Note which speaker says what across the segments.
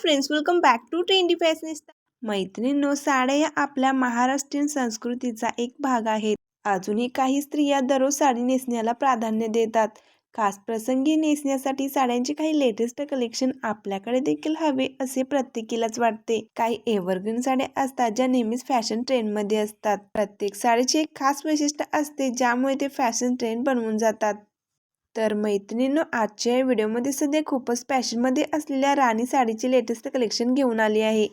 Speaker 1: Friends welcome back to trendy fashionista मैत्रिणींनो साड्या या आपल्या महाराष्ट्रीयन संस्कृतीचा एक भाग आहेत. अजूनही काही स्त्रिया दररोज साडी नेसण्याला प्राधान्य देतात. खास प्रसंगी नेसण्यासाठी साड्यांचे काही लेटेस्ट कलेक्शन आपल्याकडे देखील हवे असे प्रत्येकीलाच वाटते. काही एव्हरग्रीन साड्या असतात ज्या नेहमीच फॅशन ट्रेंडमध्ये असतात. प्रत्येक साडीची एक खास वैशिष्ट्य असते ज्यामुळे ते फॅशन ट्रेंड बनवून जातात. तर मैत्रिणींनो आजच्या या व्हिडिओमध्ये सध्या खूपच फॅशनमध्ये असलेल्या राणी साडीचे लेटेस्ट कलेक्शन घेऊन आली आहे.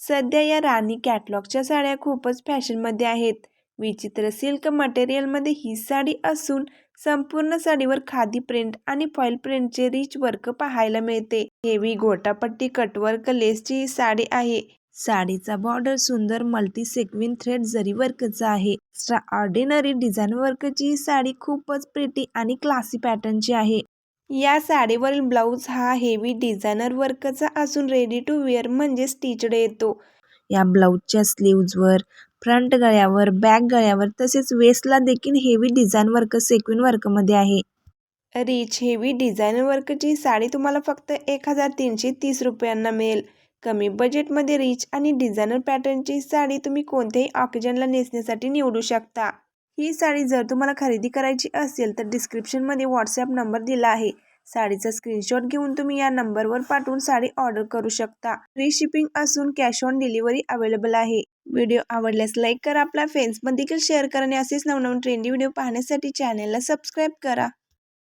Speaker 1: सध्या या राणी कॅटलॉगच्या साड्या खूपच फॅशनमध्ये आहेत. विचित्र सिल्क मटेरियलमध्ये ही साडी असून संपूर्ण साडीवर खादी प्रिंट आणि फॉईल प्रिंटचे रिच वर्क पाहायला मिळते. हेवी गोटापट्टी कटवर्क लेसची ही साडी आहे. साडीचा बॉर्डर सुंदर मल्टी सेक्विन थ्रेड जरी वर्कचा आहे. एक्स्ट्रा ऑर्डिनरी डिझाईन वर्कची ही साडी खूपच प्रिटी आणि क्लासी पॅटर्नची आहे. या साडीवरील ब्लाऊज हा हेवी डिझायनर वर्कचा असून रेडी टू वेअर म्हणजे स्टिचड येतो. या ब्लाऊजच्या स्लीव्जवर फ्रंट गळ्यावर बॅक गळ्यावर तसेच वेस्टला देखील हेवी डिझाईन वर्क सेक्विन वर्कमध्ये आहे. रिच हेवी डिझायनर वर्कची साडी तुम्हाला फक्त एक हजार तीनशे तीस रुपयांना मिळेल. कमी बजेटमध्ये रिच आणि डिझायनर पॅटर्नची साडी तुम्ही कोणत्याही ऑकेजनला नेसण्यासाठी निवडू शकता. ही साडी जर तुम्हाला खरेदी करायची असेल तर डिस्क्रिप्शनमध्ये व्हॉट्सॲप नंबर दिला आहे. साडीचा स्क्रीनशॉट घेऊन तुम्ही या नंबरवर पाठवून साडी ऑर्डर करू शकता. फ्री शिपिंग असून कॅश ऑन डिलिव्हरी अवेलेबल आहे. व्हिडिओ आवडल्यास लाईक करा. आपल्या फ्रेंड्समध्ये देखील शेअर करा आणि असेच नवनवीन ट्रेंडी व्हिडिओ पाहण्यासाठी चॅनलला सबस्क्राईब करा.